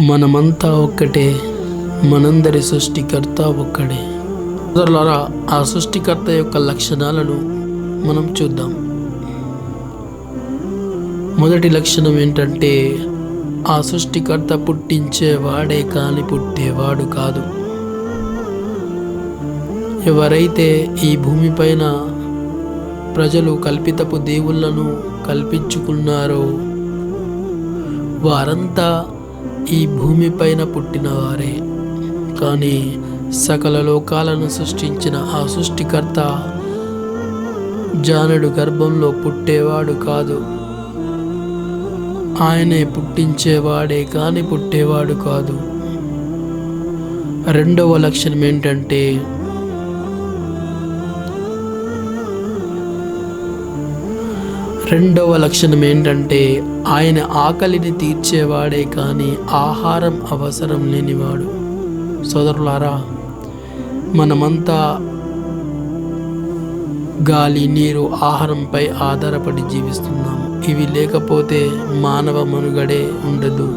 మనమంతా ఒక్కటే మనందరి సృష్టికర్త ఒక్కడే. సోదరులారా ఆ సృష్టికర్త యొక్క లక్షణాలను మనం చూద్దాం. మొదటి లక్షణం ఏంటంటే ఆ సృష్టికర్త పుట్టించేవాడే కాని పుట్టేవాడు కాదు. ఎవరైతే ఈ భూమిపైన ప్రజలు కల్పితపు దేవుళ్ళను కల్పించుకున్నారో వారంతా ఈ భూమిపైన పుట్టినవారే కానీ సకల లోకాలను సృష్టించిన ఆ సృష్టికర్త జానుడు గర్భంలో పుట్టేవాడు కాదు. ఆయనే పుట్టించేవాడే కానీ పుట్టేవాడు కాదు. రెండవ లక్షణం ఏంటంటే రెండవ లక్షణం ఏంటంటే ఆయన ఆకలిని తీర్చేవాడే కానీ ఆహారం అవసరం లేనివాడు. సోదరులారా మనమంతా గాలి నీరు ఆహారంపై ఆధారపడి జీవిస్తున్నాము. ఇవి లేకపోతే మానవ మనుగడే ఉండదు.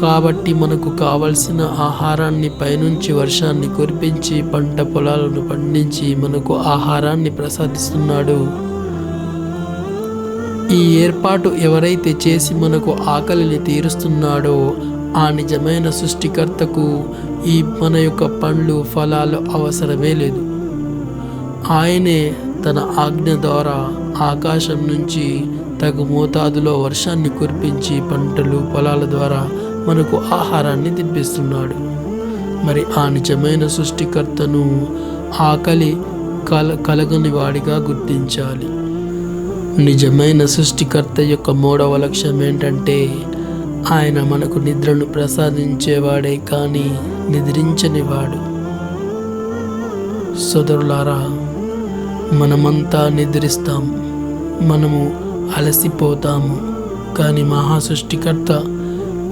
కాబట్టి మనకు కావలసిన ఆహారాన్ని పైనుంచి వర్షాన్ని కురిపించి పంట పొలాలను పండించి మనకు ఆహారాన్ని ప్రసాదిస్తున్నాడు ఈ ఏర్పాటు ఎవరైతే చేసి మనకు ఆకలిని తీరుస్తున్నాడో ఆ నిజమైన సృష్టికర్తకు ఈ మన యొక్క పండ్లు ఫలాలు అవసరమే లేదు. ఆయనే తన ఆజ్ఞ ద్వారా ఆకాశం నుంచి తగు మోతాదులో వర్షాన్ని కురిపించి పంటలు పొలాల ద్వారా మనకు ఆహారాన్ని తినిపిస్తున్నాడు. మరి ఆ నిజమైన సృష్టికర్తను ఆకలి కల కలగని వాడిగా గుర్తించాలి. నిజమైన సృష్టికర్త యొక్క మూడవ లక్ష్యం ఏంటంటే ఆయన మనకు నిద్రను ప్రసాదించేవాడే కానీ నిద్రించనివాడు సోదరులారా మనమంతా నిద్రిస్తాం మనము అలసిపోతాము కానీ మహా సృష్టికర్త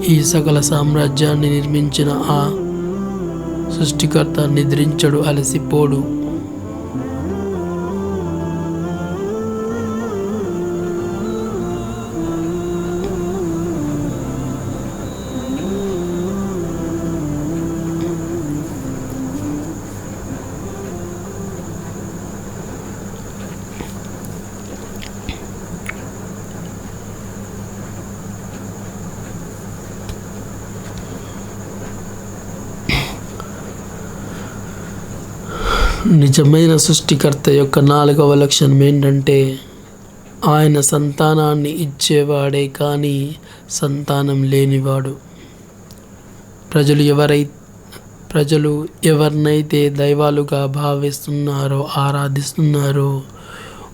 ఈ సకల సామ్రాజ్యాన్ని నిర్మించిన ఆ సృష్టికర్త నిద్రించడు అలసిపోడు. నిజమైన సృష్టికర్త యొక్క నాలుగవ లక్షణం ఏంటంటే ఆయన సంతానాన్ని ఇచ్చేవాడే కానీ సంతానం లేనివాడు. ప్రజలు ఎవరై ప్రజలు ఎవరినైతే దైవాలుగా భావిస్తున్నారో ఆరాధిస్తున్నారో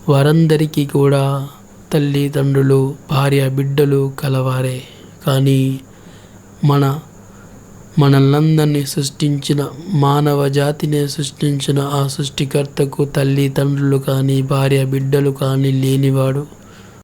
వారందరికీ కూడా తల్లిదండ్రులు భార్య బిడ్డలు కలవారే. కానీ మన మనల్నందరినీ సృష్టించిన మానవ జాతిని సృష్టించిన ఆ సృష్టికర్తకు తల్లి తండ్రులు కానీ భార్య బిడ్డలు కానీ లేనివాడు.